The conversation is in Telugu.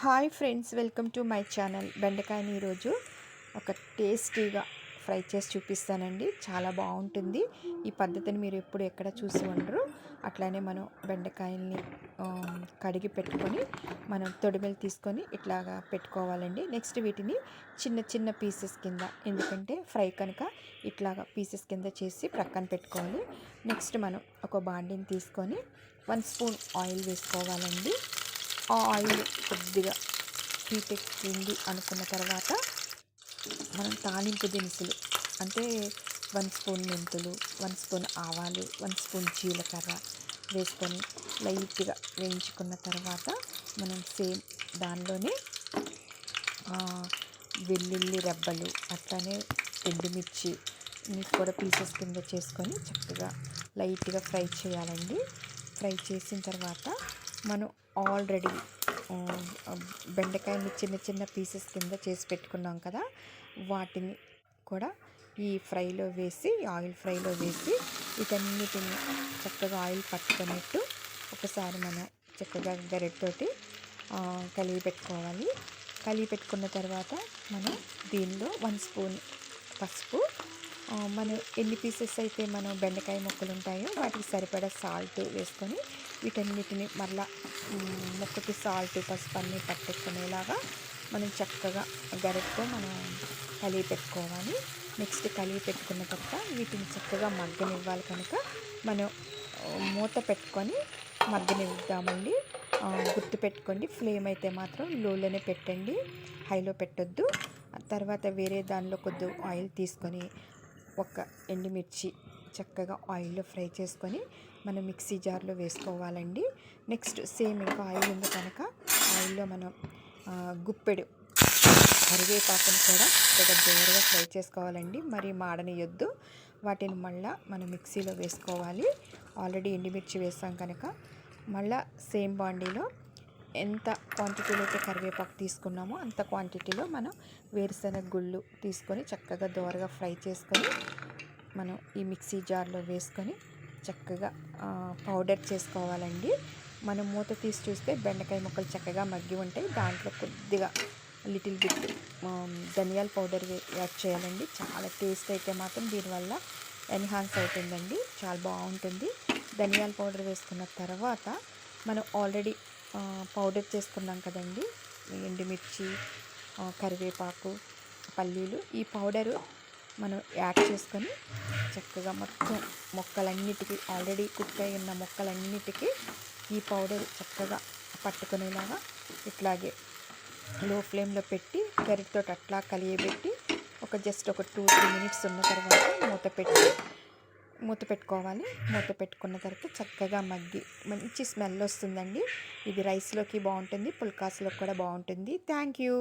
Hi friends welcome to my channel బెండకాయని ఈరోజు ఒక టేస్టీగా ఫ్రై చేసి చూపిస్తానండి. చాలా బాగుంటుంది. ఈ పద్ధతిని మీరు ఎప్పుడు ఎక్కడ చూసి ఉండరు. అట్లానే మనం బెండకాయల్ని కడిగి పెట్టుకొని మనం తొడిమెలు తీసుకొని ఇట్లాగా పెట్టుకోవాలండి. నెక్స్ట్ వీటిని చిన్న చిన్న పీసెస్ కింద ఎందుకంటే ఫ్రై కనుక ఇట్లాగా పీసెస్ కింద చేసి ప్రక్కన పెట్టుకోవాలి. నెక్స్ట్ మనం ఒక బాండిని తీసుకొని వన్ స్పూన్ ఆయిల్ వేసుకోవాలండి. ఆయిల్ కొద్దిగా హీట్ ఎక్కింది అనుకున్న తర్వాత మనం తాలింపు దినుసులు అంటే వన్ స్పూన్ మెంతులు వన్ స్పూన్ ఆవాలు వన్ స్పూన్ జీలకర్ర వేసుకొని లైట్గా వేయించుకున్న తర్వాత మనం సేమ్ దానిలోనే వెల్లుల్లి రెబ్బలు అట్లానే ఎండుమిర్చి కూడా పీసెస్ కింద చేసుకొని చక్కగా లైట్గా ఫ్రై చేయాలండి. ఫ్రై చేసిన తర్వాత మనం ఆల్రెడీ బెండకాయని చిన్న చిన్న పీసెస్ కింద చేసి పెట్టుకున్నాం కదా వాటిని కూడా ఈ ఫ్రైలో వేసి ఆయిల్ ఫ్రైలో వేసి వీటన్నిటిని చక్కగా ఆయిల్ పట్టుకున్నట్టు ఒకసారి మనం చక్కగా గరెట్తోటి కలిగి పెట్టుకోవాలి. కలిగి పెట్టుకున్న తర్వాత మనం దీనిలో వన్ స్పూన్ పసుపు మనం ఎన్ని పీసెస్ అయితే మనం బెండకాయ ముక్కలు ఉంటాయో వాటికి సరిపడా సాల్ట్ వేసుకొని వీటన్నిటిని మళ్ళా మొక్కకి సాల్ట్ పసుపు అన్నీ పట్టుకునేలాగా మనం చక్కగా గరెట్తో మనం కలిగి పెట్టుకోవాలి. నెక్స్ట్ కలిగి పెట్టుకున్న తర్వాత వీటిని చక్కగా మగ్గనివ్వాలి కనుక మనం మూత పెట్టుకొని మగ్గనిద్దామండి. గుర్తు పెట్టుకోండి ఫ్లేమ్ అయితే మాత్రం లోలోనే పెట్టండి హైలో పెట్టొద్దు. తర్వాత వేరే దానిలో కొద్ది ఆయిల్ తీసుకొని ఒక ఎండుమిర్చి చక్కగా ఆయిల్లో ఫ్రై చేసుకొని మనం మిక్సీ జార్లో వేసుకోవాలండి. నెక్స్ట్ సేమ్ ఇంకా ఆయిల్ ఉంది కనుక ఆయిల్లో మనం గుప్పెడు కరివేపాకును కూడా కొద్దిగా దూరగా ఫ్రై చేసుకోవాలండి. మరి మాడనియొద్దు. వాటిని మళ్ళీ మనం మిక్సీలో వేసుకోవాలి. ఆల్రెడీ ఎండుమిర్చి వేసాం కనుక మళ్ళీ సేమ్ బాండీలో ఎంత క్వాంటిటీలో అయితే కరివేపాకు తీసుకున్నామో అంత క్వాంటిటీలో మనం వేరుశనగ గుళ్ళు తీసుకొని చక్కగా దోరగా ఫ్రై చేసుకొని మనం ఈ మిక్సీ జార్లో వేసుకొని చక్కగా పౌడర్ చేసుకోవాలండి. మనం మూత తీసి చూస్తే బెండకాయ ముక్కలు చక్కగా మగ్గి ఉంటాయి. దాంట్లో కొద్దిగా లిటిల్ బిట్ ధనియాల పౌడర్ యాడ్ చేయాలండి. చాలా టేస్ట్ అయితే మాత్రం దీనివల్ల ఎన్హాన్స్ అవుతుందండి. చాలా బాగుంటుంది. ధనియాల పౌడర్ వేసుకున్న తర్వాత మనం ఆల్రెడీ పౌడర్ చేసుకున్నాం కదండి. ఎండుమిర్చి కరివేపాకు పల్లీలు ఈ పౌడరు మనం యాడ్ చేసుకొని చక్కగా మొత్తం మొక్కలన్నిటికీ ఆల్రెడీ కుక్ అయి ఉన్న మొక్కలన్నిటికీ ఈ పౌడర్ చక్కగా పట్టుకునేలాగా ఇట్లాగే లో ఫ్లేమ్లో పెట్టి గరిటతో అట్లా కలియబెట్టి ఒక జస్ట్ ఒక టూ త్రీ మినిట్స్ ఉన్న తర్వాత మూత పెట్టి మూత పెట్టుకోవాలి. మూత పెట్టుకున్న తర్వాత చక్కగా మగ్గి మంచి స్మెల్ వస్తుందండి. ఇది రైస్లోకి బాగుంటుంది పుల్కాస్లోకి కూడా బాగుంటుంది. Thank you.